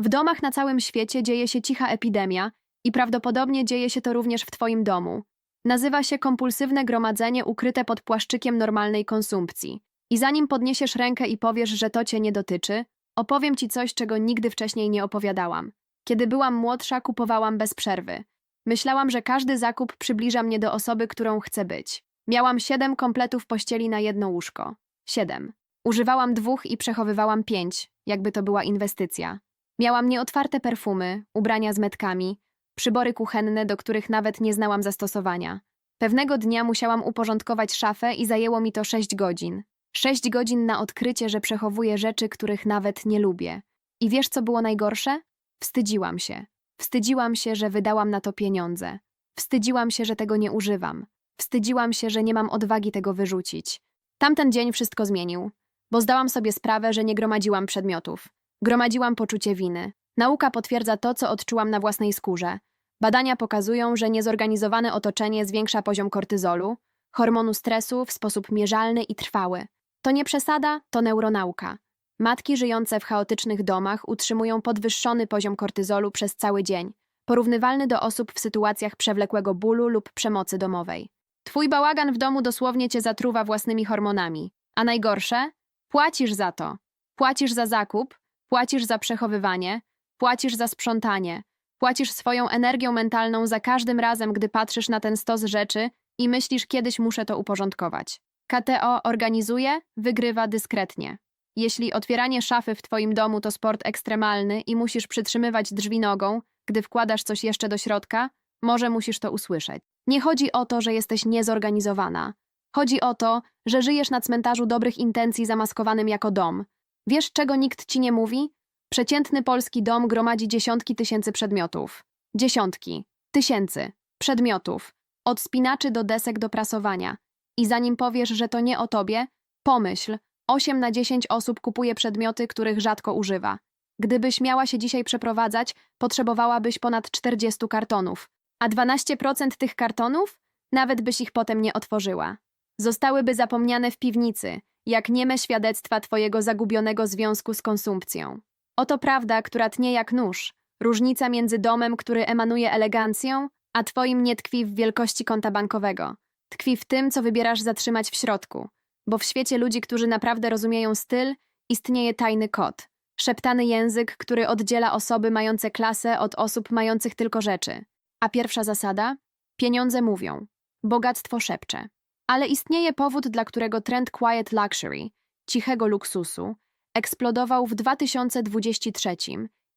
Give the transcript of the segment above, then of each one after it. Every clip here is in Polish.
W domach na całym świecie dzieje się cicha epidemia i prawdopodobnie dzieje się to również w Twoim domu. Nazywa się kompulsywne gromadzenie ukryte pod płaszczykiem normalnej konsumpcji. I zanim podniesiesz rękę i powiesz, że to Cię nie dotyczy, opowiem Ci coś, czego nigdy wcześniej nie opowiadałam. Kiedy byłam młodsza, kupowałam bez przerwy. Myślałam, że każdy zakup przybliża mnie do osoby, którą chcę być. Miałam siedem kompletów pościeli na jedno łóżko. Siedem. Używałam dwóch i przechowywałam pięć, jakby to była inwestycja. Miałam nieotwarte perfumy, ubrania z metkami, przybory kuchenne, do których nawet nie znałam zastosowania. Pewnego dnia musiałam uporządkować szafę i zajęło mi to sześć godzin. Sześć godzin na odkrycie, że przechowuję rzeczy, których nawet nie lubię. I wiesz, co było najgorsze? Wstydziłam się. Wstydziłam się, że wydałam na to pieniądze. Wstydziłam się, że tego nie używam. Wstydziłam się, że nie mam odwagi tego wyrzucić. Tamten dzień wszystko zmienił, bo zdałam sobie sprawę, że nie gromadziłam przedmiotów. Gromadziłam poczucie winy. Nauka potwierdza to, co odczułam na własnej skórze. Badania pokazują, że niezorganizowane otoczenie zwiększa poziom kortyzolu, hormonu stresu w sposób mierzalny i trwały. To nie przesada, to neuronauka. Matki żyjące w chaotycznych domach utrzymują podwyższony poziom kortyzolu przez cały dzień, porównywalny do osób w sytuacjach przewlekłego bólu lub przemocy domowej. Twój bałagan w domu dosłownie cię zatruwa własnymi hormonami. A najgorsze? Płacisz za to. Płacisz za zakup, płacisz za przechowywanie, płacisz za sprzątanie, płacisz swoją energią mentalną za każdym razem, gdy patrzysz na ten stos rzeczy i myślisz, kiedyś muszę to uporządkować. KTO organizuje, wygrywa dyskretnie. Jeśli otwieranie szafy w twoim domu to sport ekstremalny i musisz przytrzymywać drzwi nogą, gdy wkładasz coś jeszcze do środka, może musisz to usłyszeć. Nie chodzi o to, że jesteś niezorganizowana. Chodzi o to, że żyjesz na cmentarzu dobrych intencji zamaskowanym jako dom. Wiesz, czego nikt ci nie mówi? Przeciętny polski dom gromadzi dziesiątki tysięcy przedmiotów. Dziesiątki, tysięcy przedmiotów. Od spinaczy do desek do prasowania. I zanim powiesz, że to nie o tobie, pomyśl, 8 na 10 osób kupuje przedmioty, których rzadko używa. Gdybyś miała się dzisiaj przeprowadzać, potrzebowałabyś ponad 40 kartonów. A 12% tych kartonów? Nawet byś ich potem nie otworzyła. Zostałyby zapomniane w piwnicy, jak nieme świadectwa twojego zagubionego związku z konsumpcją. Oto prawda, która tnie jak nóż. Różnica między domem, który emanuje elegancją, a twoim nie tkwi w wielkości konta bankowego. Tkwi w tym, co wybierasz zatrzymać w środku. Bo w świecie ludzi, którzy naprawdę rozumieją styl, istnieje tajny kod. Szeptany język, który oddziela osoby mające klasę od osób mających tylko rzeczy. A pierwsza zasada? Pieniądze mówią. Bogactwo szepcze. Ale istnieje powód, dla którego trend quiet luxury, cichego luksusu, eksplodował w 2023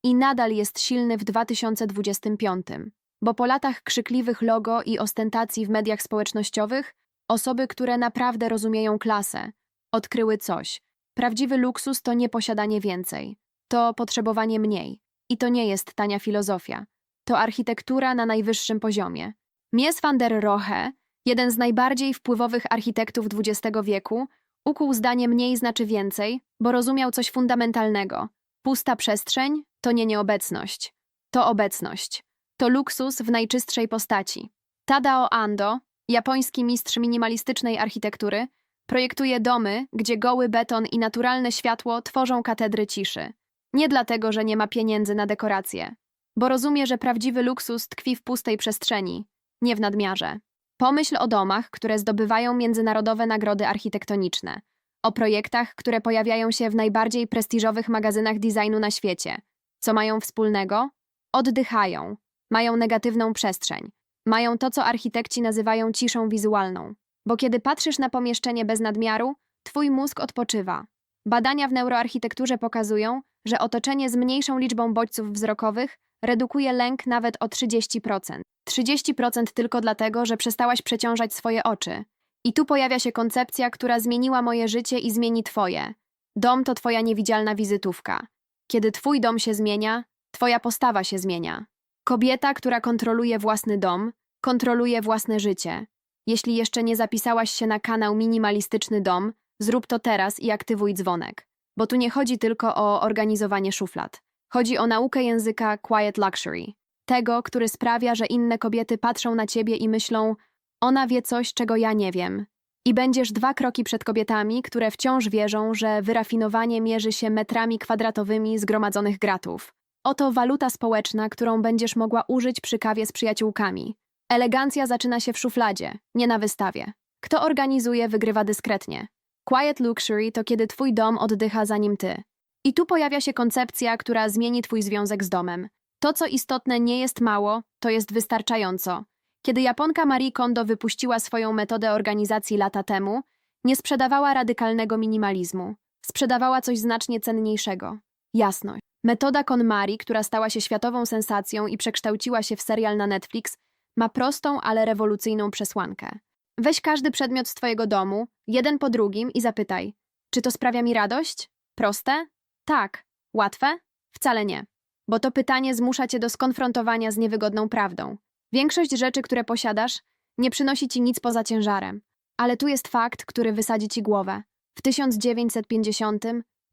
i nadal jest silny w 2025. Bo po latach krzykliwych logo i ostentacji w mediach społecznościowych, osoby, które naprawdę rozumieją klasę, odkryły coś. Prawdziwy luksus to nie posiadanie więcej, to potrzebowanie mniej. I to nie jest tania filozofia. To architektura na najwyższym poziomie. Mies van der Rohe, jeden z najbardziej wpływowych architektów XX wieku, ukuł zdanie mniej znaczy więcej, bo rozumiał coś fundamentalnego. Pusta przestrzeń to nie nieobecność. To obecność. To luksus w najczystszej postaci. Tadao Ando, japoński mistrz minimalistycznej architektury, projektuje domy, gdzie goły beton i naturalne światło tworzą katedry ciszy. Nie dlatego, że nie ma pieniędzy na dekoracje, bo rozumie, że prawdziwy luksus tkwi w pustej przestrzeni, nie w nadmiarze. Pomyśl o domach, które zdobywają międzynarodowe nagrody architektoniczne, o projektach, które pojawiają się w najbardziej prestiżowych magazynach designu na świecie. Co mają wspólnego? Oddychają, mają negatywną przestrzeń, mają to, co architekci nazywają ciszą wizualną. Bo kiedy patrzysz na pomieszczenie bez nadmiaru, twój mózg odpoczywa. Badania w neuroarchitekturze pokazują, że otoczenie z mniejszą liczbą bodźców wzrokowych redukuje lęk nawet o 30%. 30% tylko dlatego, że przestałaś przeciążać swoje oczy. I tu pojawia się koncepcja, która zmieniła moje życie i zmieni twoje. Dom to twoja niewidzialna wizytówka. Kiedy twój dom się zmienia, twoja postawa się zmienia. Kobieta, która kontroluje własny dom, kontroluje własne życie. Jeśli jeszcze nie zapisałaś się na kanał Minimalistyczny Dom, zrób to teraz i aktywuj dzwonek. Bo tu nie chodzi tylko o organizowanie szuflad. Chodzi o naukę języka quiet luxury. Tego, który sprawia, że inne kobiety patrzą na ciebie i myślą, ona wie coś, czego ja nie wiem. I będziesz dwa kroki przed kobietami, które wciąż wierzą, że wyrafinowanie mierzy się metrami kwadratowymi zgromadzonych gratów. Oto waluta społeczna, którą będziesz mogła użyć przy kawie z przyjaciółkami. Elegancja zaczyna się w szufladzie, nie na wystawie. Kto organizuje, wygrywa dyskretnie. Quiet luxury to kiedy twój dom oddycha zanim ty. I tu pojawia się koncepcja, która zmieni twój związek z domem. To, co istotne, nie jest mało, to jest wystarczająco. Kiedy Japonka Marie Kondo wypuściła swoją metodę organizacji lata temu, nie sprzedawała radykalnego minimalizmu. Sprzedawała coś znacznie cenniejszego. Jasność. Metoda KonMari, która stała się światową sensacją i przekształciła się w serial na Netflix, ma prostą, ale rewolucyjną przesłankę. Weź każdy przedmiot z twojego domu, jeden po drugim i zapytaj, czy to sprawia mi radość? Proste? Tak. Łatwe? Wcale nie. Bo to pytanie zmusza cię do skonfrontowania z niewygodną prawdą. Większość rzeczy, które posiadasz, nie przynosi ci nic poza ciężarem. Ale tu jest fakt, który wysadzi ci głowę. W 1950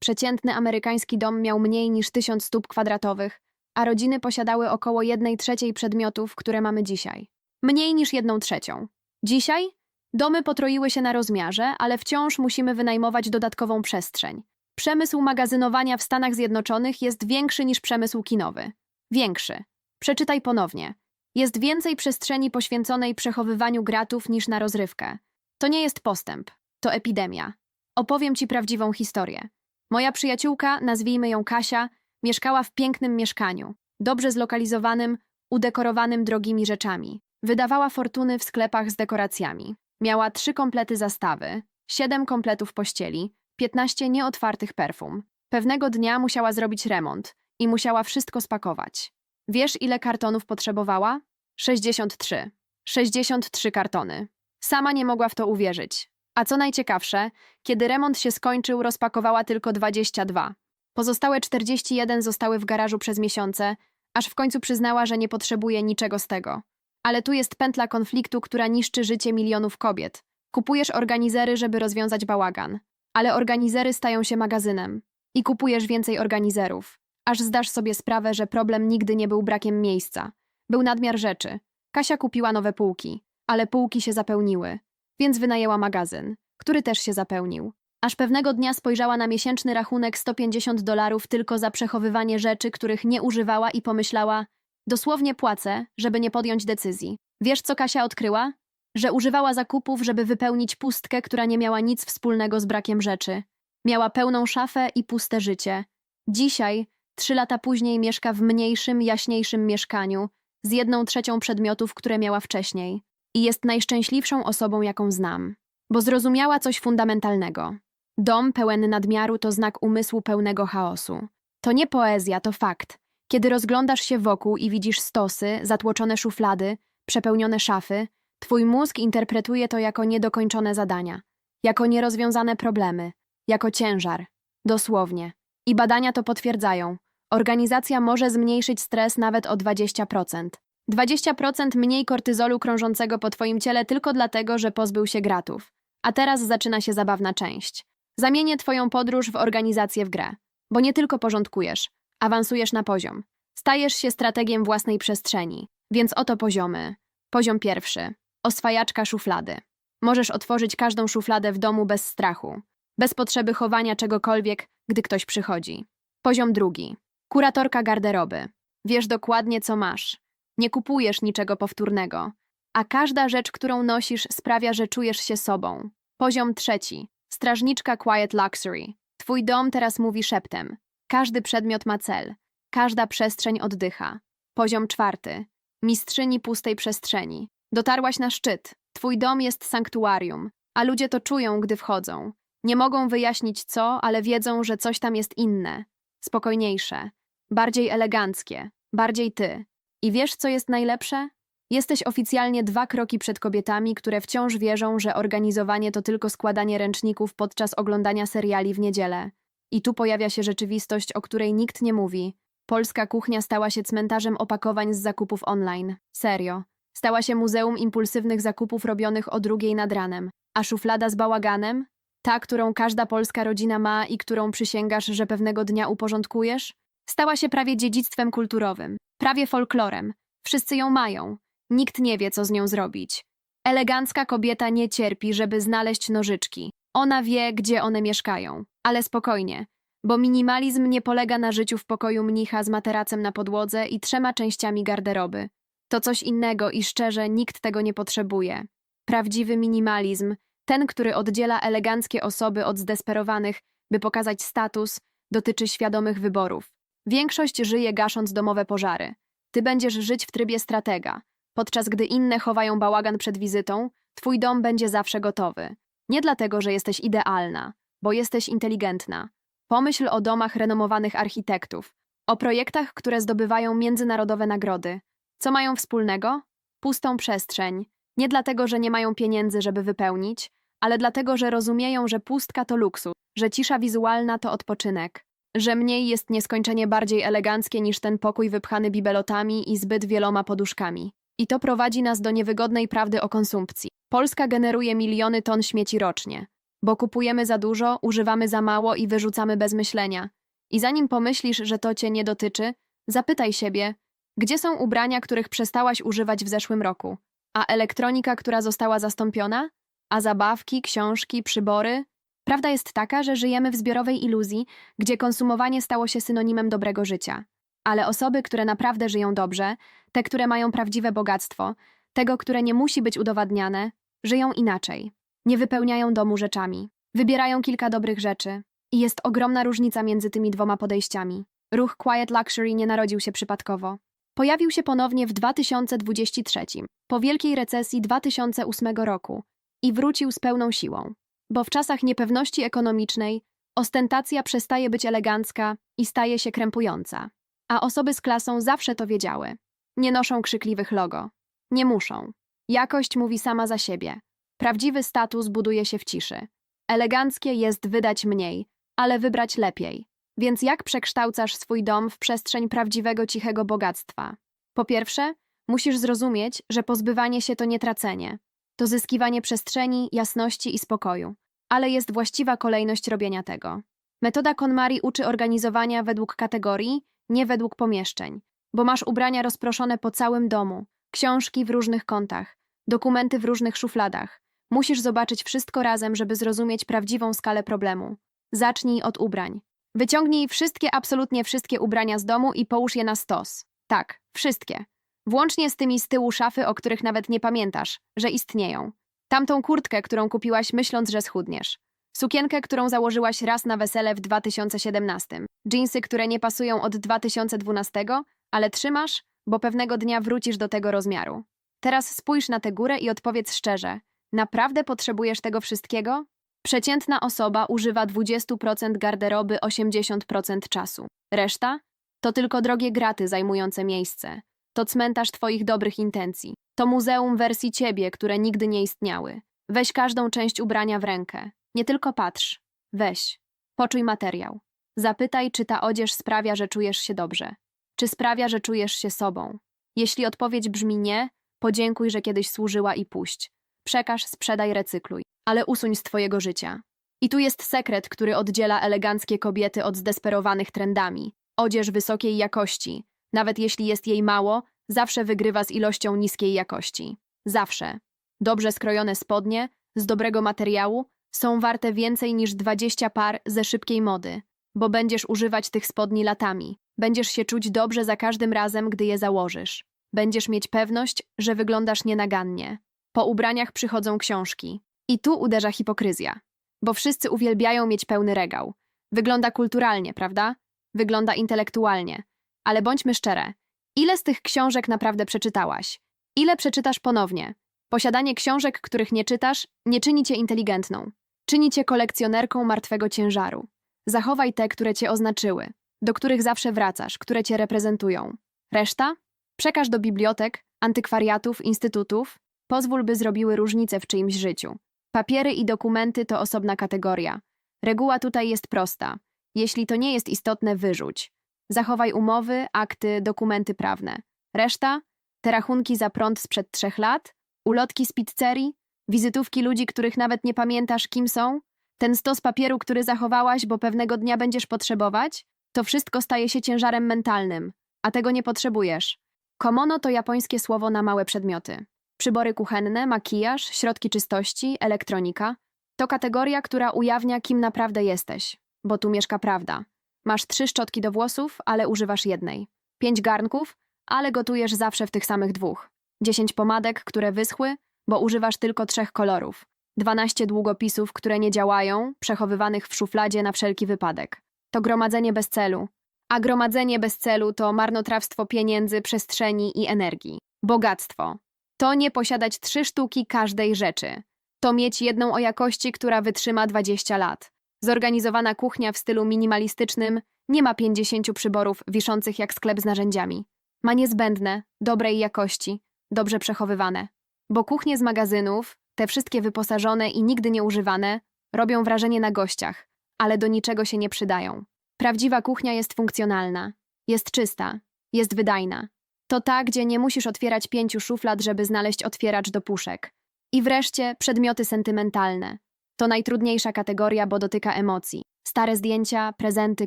przeciętny amerykański dom miał mniej niż 1000 stóp kwadratowych, a rodziny posiadały około 1 trzeciej przedmiotów, które mamy dzisiaj. Mniej niż 1 trzecią. Dzisiaj domy potroiły się na rozmiarze, ale wciąż musimy wynajmować dodatkową przestrzeń. Przemysł magazynowania w Stanach Zjednoczonych jest większy niż przemysł kinowy. Większy. Przeczytaj ponownie. Jest więcej przestrzeni poświęconej przechowywaniu gratów niż na rozrywkę. To nie jest postęp, to epidemia. Opowiem ci prawdziwą historię. Moja przyjaciółka, nazwijmy ją Kasia, mieszkała w pięknym mieszkaniu, dobrze zlokalizowanym, udekorowanym drogimi rzeczami. Wydawała fortuny w sklepach z dekoracjami. Miała trzy komplety zastawy, siedem kompletów pościeli, piętnaście nieotwartych perfum. Pewnego dnia musiała zrobić remont i musiała wszystko spakować. Wiesz, ile kartonów potrzebowała? 63. 63 kartony. Sama nie mogła w to uwierzyć. A co najciekawsze, kiedy remont się skończył, rozpakowała tylko 22. Pozostałe 41 zostały w garażu przez miesiące, aż w końcu przyznała, że nie potrzebuje niczego z tego. Ale tu jest pętla konfliktu, która niszczy życie milionów kobiet. Kupujesz organizery, żeby rozwiązać bałagan, ale organizery stają się magazynem. I kupujesz więcej organizerów, aż zdasz sobie sprawę, że problem nigdy nie był brakiem miejsca. Był nadmiar rzeczy. Kasia kupiła nowe półki, ale półki się zapełniły, więc wynajęła magazyn, który też się zapełnił. Aż pewnego dnia spojrzała na miesięczny rachunek 150 dolarów tylko za przechowywanie rzeczy, których nie używała i pomyślała: Dosłownie płacę, żeby nie podjąć decyzji. Wiesz, co Kasia odkryła? Że używała zakupów, żeby wypełnić pustkę, która nie miała nic wspólnego z brakiem rzeczy. Miała pełną szafę i puste życie. Dzisiaj, trzy lata później, mieszka w mniejszym, jaśniejszym mieszkaniu, z jedną trzecią przedmiotów, które miała wcześniej. I jest najszczęśliwszą osobą, jaką znam. Bo zrozumiała coś fundamentalnego. Dom pełen nadmiaru to znak umysłu pełnego chaosu. To nie poezja, to fakt. Kiedy rozglądasz się wokół i widzisz stosy, zatłoczone szuflady, przepełnione szafy, twój mózg interpretuje to jako niedokończone zadania, jako nierozwiązane problemy, jako ciężar. Dosłownie. I badania to potwierdzają. Organizacja może zmniejszyć stres nawet o 20%. 20% mniej kortyzolu krążącego po twoim ciele tylko dlatego, że pozbył się gratów. A teraz zaczyna się zabawna część. Zamienię twoją podróż w organizację w grę. Bo nie tylko porządkujesz, awansujesz na poziom. Stajesz się strategiem własnej przestrzeni. Więc oto poziomy. Poziom pierwszy. Oswajaczka szuflady. Możesz otworzyć każdą szufladę w domu bez strachu. Bez potrzeby chowania czegokolwiek, gdy ktoś przychodzi. Poziom drugi. Kuratorka garderoby. Wiesz dokładnie, co masz. Nie kupujesz niczego powtórnego. A każda rzecz, którą nosisz, sprawia, że czujesz się sobą. Poziom trzeci. Strażniczka Quiet Luxury. Twój dom teraz mówi szeptem. Każdy przedmiot ma cel. Każda przestrzeń oddycha. Poziom czwarty. Mistrzyni pustej przestrzeni. Dotarłaś na szczyt. Twój dom jest sanktuarium, a ludzie to czują, gdy wchodzą. Nie mogą wyjaśnić co, ale wiedzą, że coś tam jest inne. Spokojniejsze. Bardziej eleganckie. Bardziej ty. I wiesz, co jest najlepsze? Jesteś oficjalnie dwa kroki przed kobietami, które wciąż wierzą, że organizowanie to tylko składanie ręczników podczas oglądania seriali w niedzielę. I tu pojawia się rzeczywistość, o której nikt nie mówi. Polska kuchnia stała się cmentarzem opakowań z zakupów online. Serio. Stała się muzeum impulsywnych zakupów robionych o drugiej nad ranem. A szuflada z bałaganem? Ta, którą każda polska rodzina ma i którą przysięgasz, że pewnego dnia uporządkujesz? Stała się prawie dziedzictwem kulturowym, prawie folklorem. Wszyscy ją mają. Nikt nie wie, co z nią zrobić. Elegancka kobieta nie cierpi, żeby znaleźć nożyczki. Ona wie, gdzie one mieszkają. Ale spokojnie. Bo minimalizm nie polega na życiu w pokoju mnicha z materacem na podłodze i trzema częściami garderoby. To coś innego i szczerze nikt tego nie potrzebuje. Prawdziwy minimalizm, ten, który oddziela eleganckie osoby od zdesperowanych, by pokazać status, dotyczy świadomych wyborów. Większość żyje gasząc domowe pożary. Ty będziesz żyć w trybie stratega. Podczas gdy inne chowają bałagan przed wizytą, twój dom będzie zawsze gotowy. Nie dlatego, że jesteś idealna, bo jesteś inteligentna. Pomyśl o domach renomowanych architektów, o projektach, które zdobywają międzynarodowe nagrody. Co mają wspólnego? Pustą przestrzeń. Nie dlatego, że nie mają pieniędzy, żeby wypełnić, ale dlatego, że rozumieją, że pustka to luksus, że cisza wizualna to odpoczynek, że mniej jest nieskończenie bardziej eleganckie niż ten pokój wypchany bibelotami i zbyt wieloma poduszkami. I to prowadzi nas do niewygodnej prawdy o konsumpcji. Polska generuje miliony ton śmieci rocznie, bo kupujemy za dużo, używamy za mało i wyrzucamy bez myślenia. I zanim pomyślisz, że to cię nie dotyczy, zapytaj siebie, gdzie są ubrania, których przestałaś używać w zeszłym roku? A elektronika, która została zastąpiona? A zabawki, książki, przybory? Prawda jest taka, że żyjemy w zbiorowej iluzji, gdzie konsumowanie stało się synonimem dobrego życia. Ale osoby, które naprawdę żyją dobrze, te, które mają prawdziwe bogactwo, tego, które nie musi być udowadniane, żyją inaczej. Nie wypełniają domu rzeczami. Wybierają kilka dobrych rzeczy. I jest ogromna różnica między tymi dwoma podejściami. Ruch Quiet Luxury nie narodził się przypadkowo. Pojawił się ponownie w 2023, po wielkiej recesji 2008 roku i wrócił z pełną siłą. Bo w czasach niepewności ekonomicznej ostentacja przestaje być elegancka i staje się krępująca. A osoby z klasą zawsze to wiedziały. Nie noszą krzykliwych logo. Nie muszą. Jakość mówi sama za siebie. Prawdziwy status buduje się w ciszy. Eleganckie jest wydać mniej, ale wybrać lepiej. Więc jak przekształcasz swój dom w przestrzeń prawdziwego cichego bogactwa? Po pierwsze, musisz zrozumieć, że pozbywanie się to nie tracenie. To zyskiwanie przestrzeni, jasności i spokoju. Ale jest właściwa kolejność robienia tego. Metoda KonMari uczy organizowania według kategorii, nie według pomieszczeń, bo masz ubrania rozproszone po całym domu, książki w różnych kątach, dokumenty w różnych szufladach. Musisz zobaczyć wszystko razem, żeby zrozumieć prawdziwą skalę problemu. Zacznij od ubrań. Wyciągnij wszystkie, absolutnie wszystkie ubrania z domu i połóż je na stos. Tak, wszystkie. Włącznie z tymi z tyłu szafy, o których nawet nie pamiętasz, że istnieją. Tamtą kurtkę, którą kupiłaś myśląc, że schudniesz. Sukienkę, którą założyłaś raz na wesele w 2017. Dżinsy, które nie pasują od 2012, ale trzymasz, bo pewnego dnia wrócisz do tego rozmiaru. Teraz spójrz na tę górę i odpowiedz szczerze. Naprawdę potrzebujesz tego wszystkiego? Przeciętna osoba używa 20% garderoby 80% czasu. Reszta? To tylko drogie graty zajmujące miejsce. To cmentarz twoich dobrych intencji. To muzeum wersji ciebie, które nigdy nie istniały. Weź każdą część ubrania w rękę. Nie tylko patrz. Weź. Poczuj materiał. Zapytaj, czy ta odzież sprawia, że czujesz się dobrze. Czy sprawia, że czujesz się sobą. Jeśli odpowiedź brzmi nie, podziękuj, że kiedyś służyła i puść. Przekaż, sprzedaj, recykluj, ale usuń z twojego życia. I tu jest sekret, który oddziela eleganckie kobiety od zdesperowanych trendami. Odzież wysokiej jakości, nawet jeśli jest jej mało, zawsze wygrywa z ilością niskiej jakości. Zawsze. Dobrze skrojone spodnie, z dobrego materiału, są warte więcej niż 20 par ze szybkiej mody, bo będziesz używać tych spodni latami. Będziesz się czuć dobrze za każdym razem, gdy je założysz. Będziesz mieć pewność, że wyglądasz nienagannie. Po ubraniach przychodzą książki. I tu uderza hipokryzja. Bo wszyscy uwielbiają mieć pełny regał. Wygląda kulturalnie, prawda? Wygląda intelektualnie. Ale bądźmy szczere. Ile z tych książek naprawdę przeczytałaś? Ile przeczytasz ponownie? Posiadanie książek, których nie czytasz, nie czyni cię inteligentną. Czyni cię kolekcjonerką martwego ciężaru. Zachowaj te, które cię oznaczyły, do których zawsze wracasz, które cię reprezentują. Reszta? Przekaż do bibliotek, antykwariatów, instytutów. Pozwól, by zrobiły różnicę w czyimś życiu. Papiery i dokumenty to osobna kategoria. Reguła tutaj jest prosta. Jeśli to nie jest istotne, wyrzuć. Zachowaj umowy, akty, dokumenty prawne. Reszta? Te rachunki za prąd sprzed trzech lat? Ulotki z pizzerii? Wizytówki ludzi, których nawet nie pamiętasz, kim są? Ten stos papieru, który zachowałaś, bo pewnego dnia będziesz potrzebować? To wszystko staje się ciężarem mentalnym, a tego nie potrzebujesz. Komono to japońskie słowo na małe przedmioty. Przybory kuchenne, makijaż, środki czystości, elektronika to kategoria, która ujawnia, kim naprawdę jesteś. bo tu mieszka prawda. Masz trzy szczotki do włosów, ale używasz jednej. Pięć garnków, ale gotujesz zawsze w tych samych dwóch. Dziesięć pomadek, które wyschły, bo używasz tylko trzech kolorów. Dwanaście długopisów, które nie działają, przechowywanych w szufladzie na wszelki wypadek. To gromadzenie bez celu. A gromadzenie bez celu to marnotrawstwo pieniędzy, przestrzeni i energii. Bogactwo. To nie posiadać trzy sztuki każdej rzeczy. To mieć jedną o jakości, która wytrzyma 20 lat. Zorganizowana kuchnia w stylu minimalistycznym nie ma 50 przyborów wiszących jak sklep z narzędziami. Ma niezbędne, dobrej jakości, dobrze przechowywane. Bo kuchnie z magazynów, te wszystkie wyposażone i nigdy nie używane, robią wrażenie na gościach, ale do niczego się nie przydają. Prawdziwa kuchnia jest funkcjonalna, jest czysta, jest wydajna. To ta, gdzie nie musisz otwierać pięciu szuflad, żeby znaleźć otwieracz do puszek. I wreszcie przedmioty sentymentalne. To najtrudniejsza kategoria, bo dotyka emocji. Stare zdjęcia, prezenty,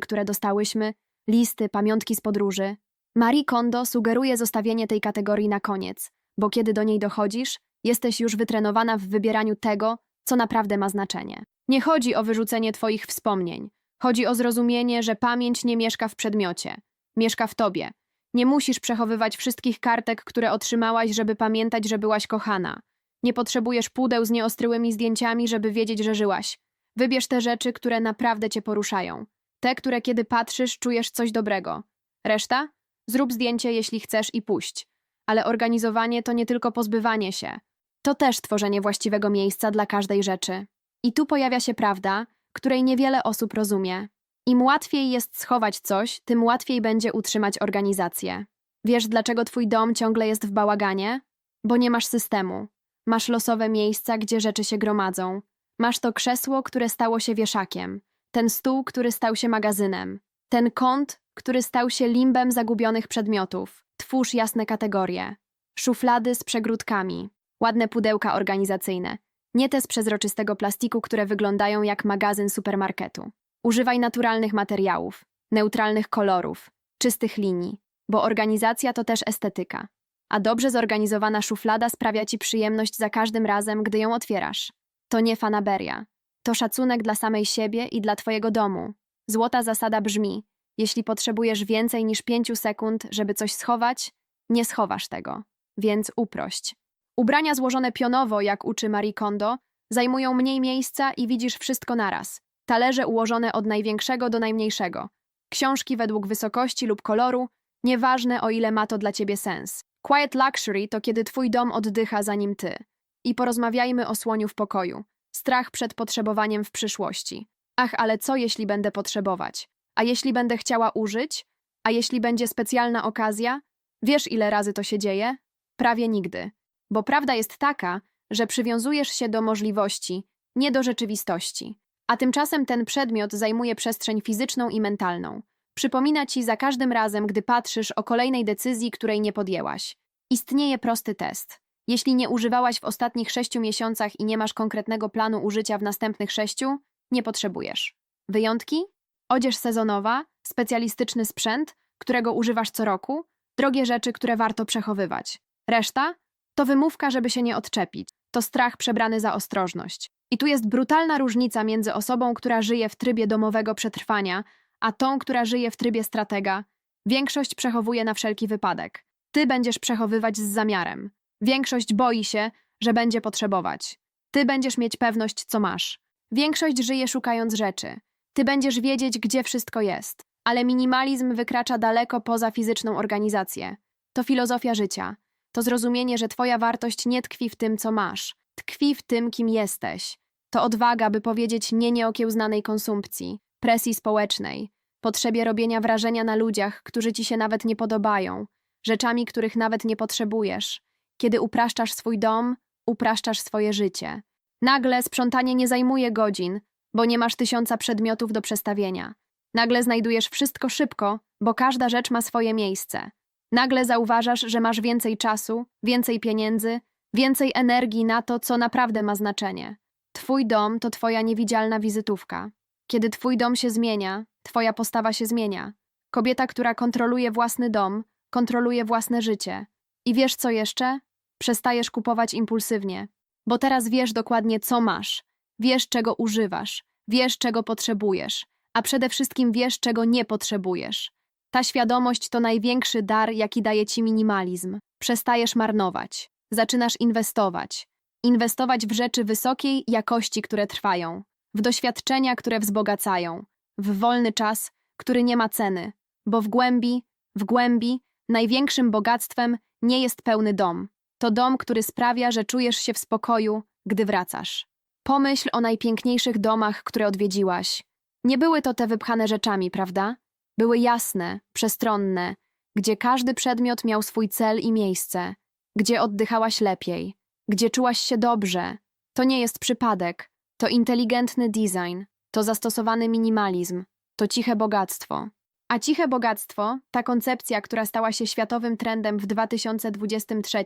które dostałyśmy, listy, pamiątki z podróży. Marie Kondo sugeruje zostawienie tej kategorii na koniec, bo kiedy do niej dochodzisz, jesteś już wytrenowana w wybieraniu tego, co naprawdę ma znaczenie. Nie chodzi o wyrzucenie Twoich wspomnień. Chodzi o zrozumienie, że pamięć nie mieszka w przedmiocie, mieszka w tobie. Nie musisz przechowywać wszystkich kartek, które otrzymałaś, żeby pamiętać, że byłaś kochana. Nie potrzebujesz pudeł z nieostryłymi zdjęciami, żeby wiedzieć, że żyłaś. Wybierz te rzeczy, które naprawdę cię poruszają. Te, które kiedy patrzysz, czujesz coś dobrego. Reszta? Zrób zdjęcie, jeśli chcesz i puść. Ale organizowanie to nie tylko pozbywanie się. To też tworzenie właściwego miejsca dla każdej rzeczy. I tu pojawia się prawda, której niewiele osób rozumie. Im łatwiej jest schować coś, tym łatwiej będzie utrzymać organizację. Wiesz, dlaczego twój dom ciągle jest w bałaganie? Bo nie masz systemu. Masz losowe miejsca, gdzie rzeczy się gromadzą. Masz to krzesło, które stało się wieszakiem. Ten stół, który stał się magazynem. Ten kąt, który stał się limbem zagubionych przedmiotów. Twórz jasne kategorie. Szuflady z przegródkami. Ładne pudełka organizacyjne. Nie te z przezroczystego plastiku, które wyglądają jak magazyn supermarketu. Używaj naturalnych materiałów, neutralnych kolorów, czystych linii, bo organizacja to też estetyka. A dobrze zorganizowana szuflada sprawia ci przyjemność za każdym razem, gdy ją otwierasz. To nie fanaberia. To szacunek dla samej siebie i dla twojego domu. Złota zasada brzmi: jeśli potrzebujesz więcej niż pięciu sekund, żeby coś schować, nie schowasz tego. Więc uprość. Ubrania złożone pionowo, jak uczy Marie Kondo, zajmują mniej miejsca i widzisz wszystko naraz. Talerze ułożone od największego do najmniejszego. Książki według wysokości lub koloru, nieważne o ile ma to dla ciebie sens. Quiet luxury to kiedy twój dom oddycha zanim ty. I porozmawiajmy o słoniu w pokoju. Strach przed potrzebowaniem w przyszłości. Ach, ale co jeśli będę potrzebować? A jeśli będę chciała użyć? A jeśli będzie specjalna okazja? Wiesz, ile razy to się dzieje? Prawie nigdy. Bo prawda jest taka, że przywiązujesz się do możliwości, nie do rzeczywistości. A tymczasem ten przedmiot zajmuje przestrzeń fizyczną i mentalną. Przypomina ci za każdym razem, gdy patrzysz o kolejnej decyzji, której nie podjęłaś. Istnieje prosty test. Jeśli nie używałaś w ostatnich sześciu miesiącach i nie masz konkretnego planu użycia w następnych sześciu, nie potrzebujesz. Wyjątki? Odzież sezonowa, specjalistyczny sprzęt, którego używasz co roku, drogie rzeczy, które warto przechowywać. Reszta? To wymówka, żeby się nie odczepić. To strach przebrany za ostrożność. I tu jest brutalna różnica między osobą, która żyje w trybie domowego przetrwania, a tą, która żyje w trybie stratega. Większość przechowuje na wszelki wypadek. Ty będziesz przechowywać z zamiarem. Większość boi się, że będzie potrzebować. Ty będziesz mieć pewność, co masz. Większość żyje szukając rzeczy. Ty będziesz wiedzieć, gdzie wszystko jest. Ale minimalizm wykracza daleko poza fizyczną organizację. To filozofia życia. To zrozumienie, że Twoja wartość nie tkwi w tym, co masz, tkwi w tym, kim jesteś. To odwaga, by powiedzieć nie nieokiełznanej konsumpcji, presji społecznej, potrzebie robienia wrażenia na ludziach, którzy ci się nawet nie podobają, rzeczami, których nawet nie potrzebujesz. Kiedy upraszczasz swój dom, upraszczasz swoje życie. Nagle sprzątanie nie zajmuje godzin, bo nie masz tysiąca przedmiotów do przestawienia. Nagle znajdujesz wszystko szybko, bo każda rzecz ma swoje miejsce. Nagle zauważasz, że masz więcej czasu, więcej pieniędzy, więcej energii na to, co naprawdę ma znaczenie. Twój dom to twoja niewidzialna wizytówka. Kiedy twój dom się zmienia, twoja postawa się zmienia. Kobieta, która kontroluje własny dom, kontroluje własne życie. I wiesz co jeszcze? Przestajesz kupować impulsywnie, bo teraz wiesz dokładnie, co masz. Wiesz, czego używasz, wiesz, czego potrzebujesz, a przede wszystkim wiesz, czego nie potrzebujesz. Ta świadomość to największy dar, jaki daje ci minimalizm. Przestajesz marnować, zaczynasz inwestować. Inwestować w rzeczy wysokiej jakości, które trwają, w doświadczenia, które wzbogacają, w wolny czas, który nie ma ceny, bo w głębi, w głębi, największym bogactwem nie jest pełny dom. To dom, który sprawia, że czujesz się w spokoju, gdy wracasz. Pomyśl o najpiękniejszych domach, które odwiedziłaś. Nie były to te wypchane rzeczami, prawda? Były jasne, przestronne, gdzie każdy przedmiot miał swój cel i miejsce, gdzie oddychałaś lepiej, gdzie czułaś się dobrze. To nie jest przypadek, to inteligentny design, to zastosowany minimalizm, to ciche bogactwo. A ciche bogactwo, ta koncepcja, która stała się światowym trendem w 2023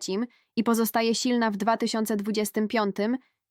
i pozostaje silna w 2025,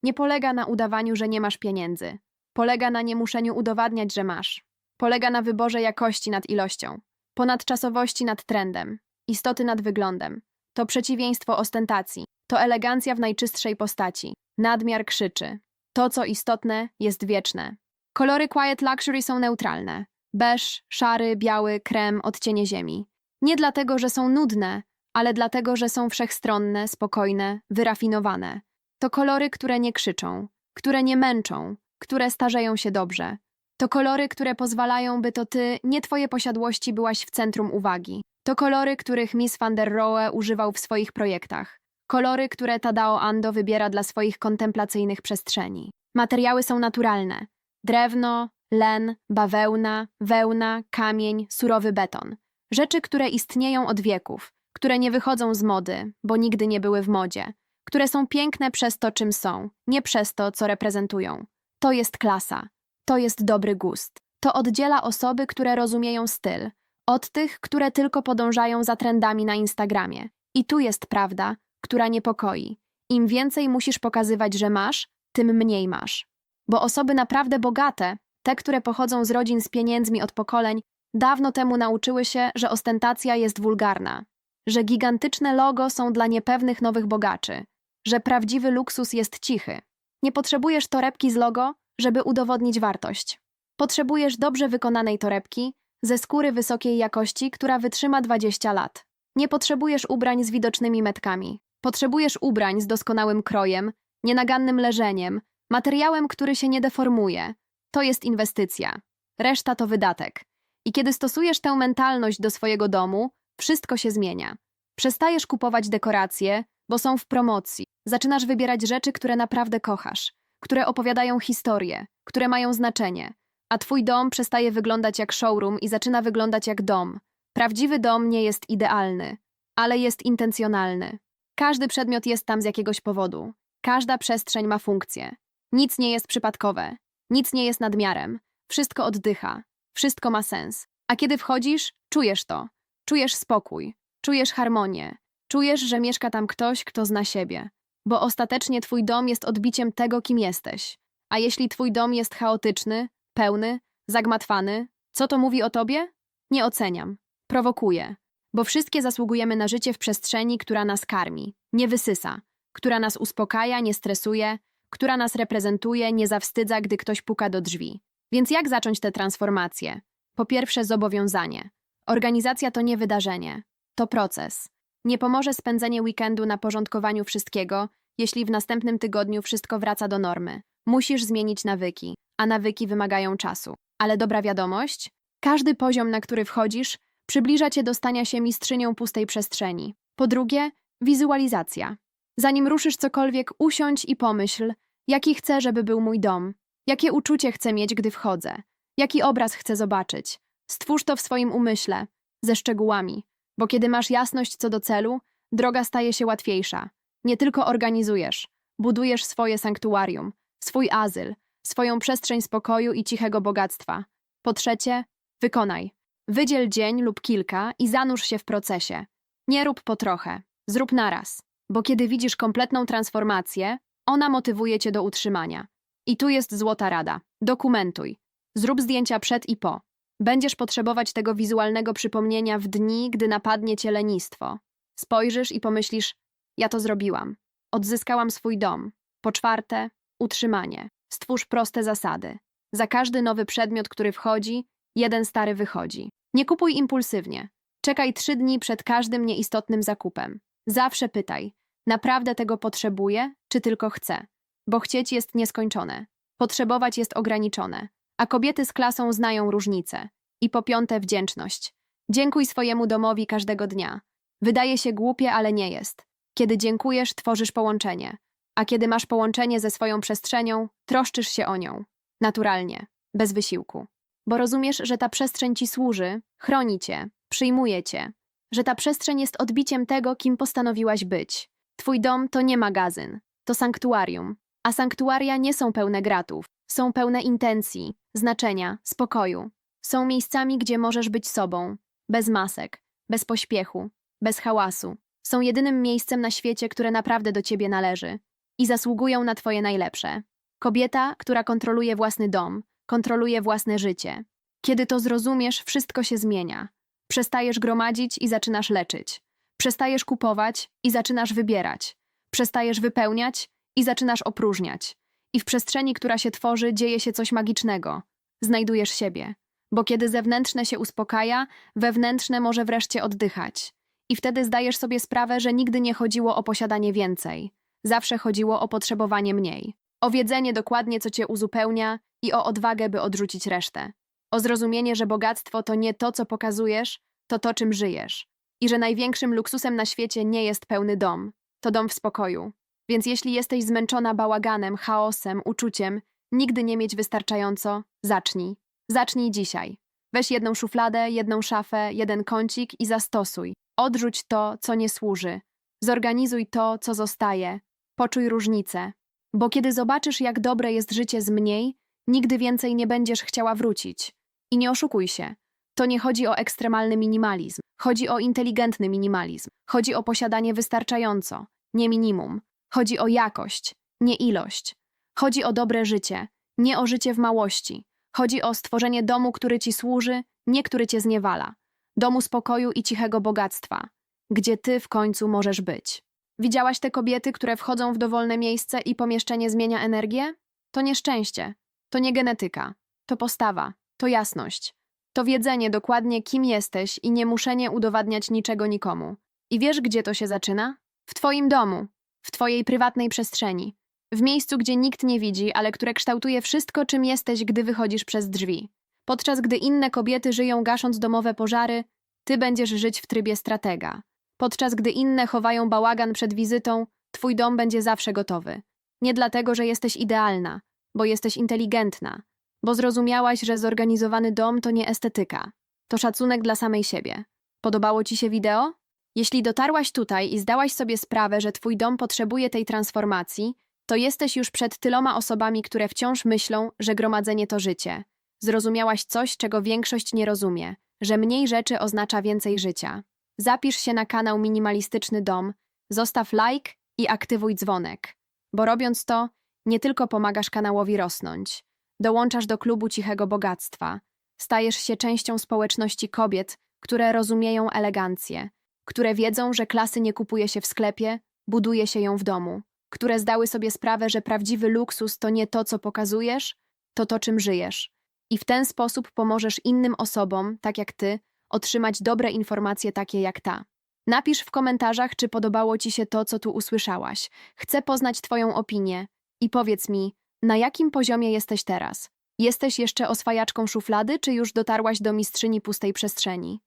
nie polega na udawaniu, że nie masz pieniędzy. Polega na niemuszeniu udowadniać, że masz. Polega na wyborze jakości nad ilością, ponadczasowości nad trendem, istoty nad wyglądem. To przeciwieństwo ostentacji, to elegancja w najczystszej postaci. Nadmiar krzyczy. To, co istotne, jest wieczne. Kolory Quiet Luxury są neutralne. Beż, szary, biały, krem, odcienie ziemi. Nie dlatego, że są nudne, ale dlatego, że są wszechstronne, spokojne, wyrafinowane. To kolory, które nie krzyczą, które nie męczą, które starzeją się dobrze. To kolory, które pozwalają, by to ty, nie twoje posiadłości, byłaś w centrum uwagi. To kolory, których Miss van der Rohe używał w swoich projektach. Kolory, które Tadao Ando wybiera dla swoich kontemplacyjnych przestrzeni. Materiały są naturalne. Drewno, len, bawełna, wełna, kamień, surowy beton. Rzeczy, które istnieją od wieków, które nie wychodzą z mody, bo nigdy nie były w modzie, które są piękne przez to, czym są, nie przez to, co reprezentują. To jest klasa. To jest dobry gust. To oddziela osoby, które rozumieją styl, od tych, które tylko podążają za trendami na Instagramie. I tu jest prawda, która niepokoi. Im więcej musisz pokazywać, że masz, tym mniej masz. Bo osoby naprawdę bogate, te, które pochodzą z rodzin z pieniędzmi od pokoleń, dawno temu nauczyły się, że ostentacja jest wulgarna, że gigantyczne logo są dla niepewnych nowych bogaczy, że prawdziwy luksus jest cichy. Nie potrzebujesz torebki z logo, żeby udowodnić wartość. Potrzebujesz dobrze wykonanej torebki, ze skóry wysokiej jakości, która wytrzyma 20 lat. Nie potrzebujesz ubrań z widocznymi metkami. Potrzebujesz ubrań z doskonałym krojem, nienagannym leżeniem, materiałem, który się nie deformuje. To jest inwestycja. Reszta to wydatek. I kiedy stosujesz tę mentalność do swojego domu, wszystko się zmienia. Przestajesz kupować dekoracje, bo są w promocji. Zaczynasz wybierać rzeczy, które naprawdę kochasz, które opowiadają historię, które mają znaczenie. A twój dom przestaje wyglądać jak showroom i zaczyna wyglądać jak dom. Prawdziwy dom nie jest idealny, ale jest intencjonalny. Każdy przedmiot jest tam z jakiegoś powodu. Każda przestrzeń ma funkcję. Nic nie jest przypadkowe. Nic nie jest nadmiarem. Wszystko oddycha. Wszystko ma sens. A kiedy wchodzisz, czujesz to. Czujesz spokój. Czujesz harmonię. Czujesz, że mieszka tam ktoś, kto zna siebie. Bo ostatecznie twój dom jest odbiciem tego, kim jesteś. A jeśli twój dom jest chaotyczny, pełny, zagmatwany, co to mówi o tobie? Nie oceniam. Prowokuję. Bo wszystkie zasługujemy na życie w przestrzeni, która nas karmi, nie wysysa, która nas uspokaja, nie stresuje, która nas reprezentuje, nie zawstydza, gdy ktoś puka do drzwi. Więc jak zacząć tę transformację? Po pierwsze, zobowiązanie. Organizacja to nie wydarzenie, to proces. Nie pomoże spędzenie weekendu na porządkowaniu wszystkiego, jeśli w następnym tygodniu wszystko wraca do normy. Musisz zmienić nawyki, a nawyki wymagają czasu. Ale dobra wiadomość? Każdy poziom, na który wchodzisz, przybliża cię do stania się mistrzynią pustej przestrzeni. Po drugie, wizualizacja. Zanim ruszysz cokolwiek, usiądź i pomyśl, jaki chcę, żeby był mój dom, jakie uczucie chcę mieć, gdy wchodzę, jaki obraz chcę zobaczyć. Stwórz to w swoim umyśle, ze szczegółami, bo kiedy masz jasność co do celu, droga staje się łatwiejsza. Nie tylko organizujesz, budujesz swoje sanktuarium, swój azyl, swoją przestrzeń spokoju i cichego bogactwa. Po trzecie, wykonaj. Wydziel dzień lub kilka i zanurz się w procesie. Nie rób po trochę, zrób naraz, bo kiedy widzisz kompletną transformację, ona motywuje cię do utrzymania. I tu jest złota rada. Dokumentuj. Zrób zdjęcia przed i po. Będziesz potrzebować tego wizualnego przypomnienia w dni, gdy napadnie cię lenistwo. Spojrzysz i pomyślisz: Ja to zrobiłam. Odzyskałam swój dom. Po czwarte, utrzymanie. Stwórz proste zasady. Za każdy nowy przedmiot, który wchodzi, jeden stary wychodzi. Nie kupuj impulsywnie. Czekaj trzy dni przed każdym nieistotnym zakupem. Zawsze pytaj, naprawdę tego potrzebuję, czy tylko chcę? Bo chcieć jest nieskończone. Potrzebować jest ograniczone. A kobiety z klasą znają różnicę. I po piąte wdzięczność. Dziękuj swojemu domowi każdego dnia. Wydaje się głupie, ale nie jest. Kiedy dziękujesz, tworzysz połączenie. A kiedy masz połączenie ze swoją przestrzenią, troszczysz się o nią. Naturalnie, bez wysiłku. Bo rozumiesz, że ta przestrzeń ci służy, chroni cię, przyjmuje cię. Że ta przestrzeń jest odbiciem tego, kim postanowiłaś być. Twój dom to nie magazyn, to sanktuarium. A sanktuaria nie są pełne gratów, są pełne intencji, znaczenia, spokoju. Są miejscami, gdzie możesz być sobą, bez masek, bez pośpiechu, bez hałasu. Są jedynym miejscem na świecie, które naprawdę do ciebie należy i zasługują na twoje najlepsze. Kobieta, która kontroluje własny dom, kontroluje własne życie. Kiedy to zrozumiesz, wszystko się zmienia. Przestajesz gromadzić i zaczynasz leczyć. Przestajesz kupować i zaczynasz wybierać. Przestajesz wypełniać i zaczynasz opróżniać. I w przestrzeni, która się tworzy, dzieje się coś magicznego. Znajdujesz siebie. Bo kiedy zewnętrzne się uspokaja, wewnętrzne może wreszcie oddychać. I wtedy zdajesz sobie sprawę, że nigdy nie chodziło o posiadanie więcej. Zawsze chodziło o potrzebowanie mniej. O wiedzenie dokładnie, co cię uzupełnia i o odwagę, by odrzucić resztę. O zrozumienie, że bogactwo to nie to, co pokazujesz, to to, czym żyjesz. I że największym luksusem na świecie nie jest pełny dom, to dom w spokoju. Więc jeśli jesteś zmęczona bałaganem, chaosem, uczuciem, nigdy nie mieć wystarczająco, zacznij. Zacznij dzisiaj. Weź jedną szufladę, jedną szafę, jeden kącik i zastosuj. Odrzuć to, co nie służy. Zorganizuj to, co zostaje. Poczuj różnicę. Bo kiedy zobaczysz, jak dobre jest życie z mniej, nigdy więcej nie będziesz chciała wrócić. I nie oszukuj się. To nie chodzi o ekstremalny minimalizm. Chodzi o inteligentny minimalizm. Chodzi o posiadanie wystarczająco, nie minimum. Chodzi o jakość, nie ilość. Chodzi o dobre życie, nie o życie w małości. Chodzi o stworzenie domu, który ci służy, nie który cię zniewala. Domu spokoju i cichego bogactwa, gdzie ty w końcu możesz być. Widziałaś te kobiety, które wchodzą w dowolne miejsce i pomieszczenie zmienia energię? To nieszczęście, to nie genetyka, to postawa, to jasność. To wiedzenie dokładnie, kim jesteś i nie muszenie udowadniać niczego nikomu. I wiesz, gdzie to się zaczyna? W twoim domu, w twojej prywatnej przestrzeni. W miejscu, gdzie nikt nie widzi, ale które kształtuje wszystko, czym jesteś, gdy wychodzisz przez drzwi. Podczas gdy inne kobiety żyją gasząc domowe pożary, ty będziesz żyć w trybie stratega. Podczas gdy inne chowają bałagan przed wizytą, twój dom będzie zawsze gotowy. Nie dlatego, że jesteś idealna, bo jesteś inteligentna, bo zrozumiałaś, że zorganizowany dom to nie estetyka, to szacunek dla samej siebie. Podobało ci się wideo? Jeśli dotarłaś tutaj i zdałaś sobie sprawę, że twój dom potrzebuje tej transformacji, to jesteś już przed tyloma osobami, które wciąż myślą, że gromadzenie to życie. Zrozumiałaś coś, czego większość nie rozumie, że mniej rzeczy oznacza więcej życia. Zapisz się na kanał Minimalistyczny Dom, zostaw like i aktywuj dzwonek, bo robiąc to, nie tylko pomagasz kanałowi rosnąć, dołączasz do klubu cichego bogactwa, stajesz się częścią społeczności kobiet, które rozumieją elegancję, które wiedzą, że klasy nie kupuje się w sklepie, buduje się ją w domu, które zdały sobie sprawę, że prawdziwy luksus to nie to, co pokazujesz, to to, czym żyjesz. I w ten sposób pomożesz innym osobom, tak jak ty, otrzymać dobre informacje takie jak ta. Napisz w komentarzach, czy podobało Ci się to, co tu usłyszałaś. Chcę poznać Twoją opinię. I powiedz mi, na jakim poziomie jesteś teraz? Jesteś jeszcze oswajaczką szuflady, czy już dotarłaś do mistrzyni pustej przestrzeni?